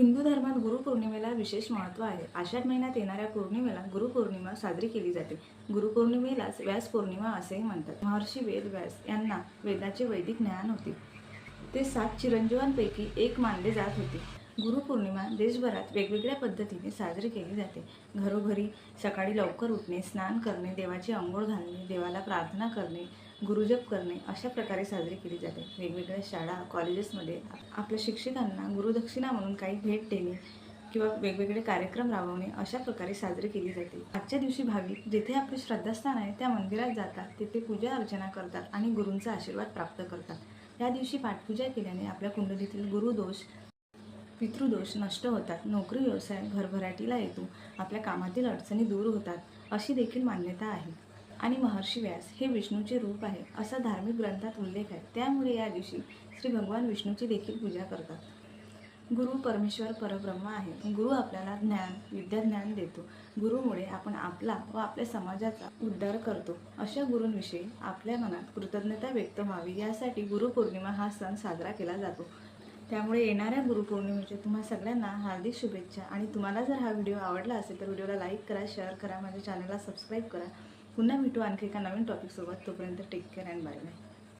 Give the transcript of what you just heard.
हिंदू धर्मात गुरुपौर्णिमेला विशेष महत्त्व आहे. आषाढ महिन्यात येणाऱ्या पौर्णिमेला गुरुपौर्णिमा साजरी केली जाते. गुरुपौर्णिमेलाच व्यास पौर्णिमा असेही म्हणतात. महर्षी वेद व्यास यांना वेदाचे वैदिक ज्ञान होते. ते सात चिरंजीवांपैकी एक मानले जात होते. गुरुपौर्णिमा देशभरात वेगवेगळ्या पद्धतीने साजरी केली जाते. घरोघरी सकाळी लवकर उठणे स्नान करणे देवाची आंघोळ घालणे देवाला प्रार्थना करणे गुरुजप करणे अशा प्रकारे साजरी केली जाते. वेगवेगळ्या शाळा कॉलेजेसमध्ये आपल्या शिक्षकांना गुरुदक्षिणा म्हणून काही भेट देणे किंवा वेगवेगळे कार्यक्रम राबवणे अशा प्रकारे साजरी केली जाते. आजच्या दिवशी भाविक जिथे आपले श्रद्धास्थान आहे त्या मंदिरात जातात. तिथे पूजा अर्चना करतात आणि गुरूंचा आशीर्वाद प्राप्त करतात. या दिवशी पाठपूजा केल्याने आपल्या कुंडलीतील गुरुदोष पितृदोष नष्ट होतात. नोकरी व्यवसाय भरभराटीला येतो. आपल्या कामातील अडचणी दूर होतात अशी देखील मान्यता आहे. आणि महर्षी व्यास हे विष्णूचे रूप आहे असा धार्मिक ग्रंथात उल्लेख आहे. त्यामुळे या दिवशी श्री भगवान विष्णूची देखील पूजा करतात. गुरु परमेश्वर परब्रह्म आहे. गुरु आपल्याला ज्ञान विद्याज्ञान देतो. गुरुमुळे आपण आपला व आपल्या समाजाचा उद्धार करतो. अशा गुरूंविषयी आपल्या मनात कृतज्ञता व्यक्त व्हावी. यासाठी गुरुपौर्णिमा हा सण साजरा केला जातो. त्यामुळे येणाऱ्या गुरुपौर्णिमेच्या तुम्हा सगळ्यांना हार्दिक शुभेच्छा. आणि तुम्हाला जर हा व्हिडिओ आवडला असेल तर व्हिडिओला लाईक करा शेअर करा माझ्या चॅनलला सबस्क्राईब करा. पुन्हा भेटू आणखी एका नवीन टॉपिकसोबत तोपर्यंत take care and bye bye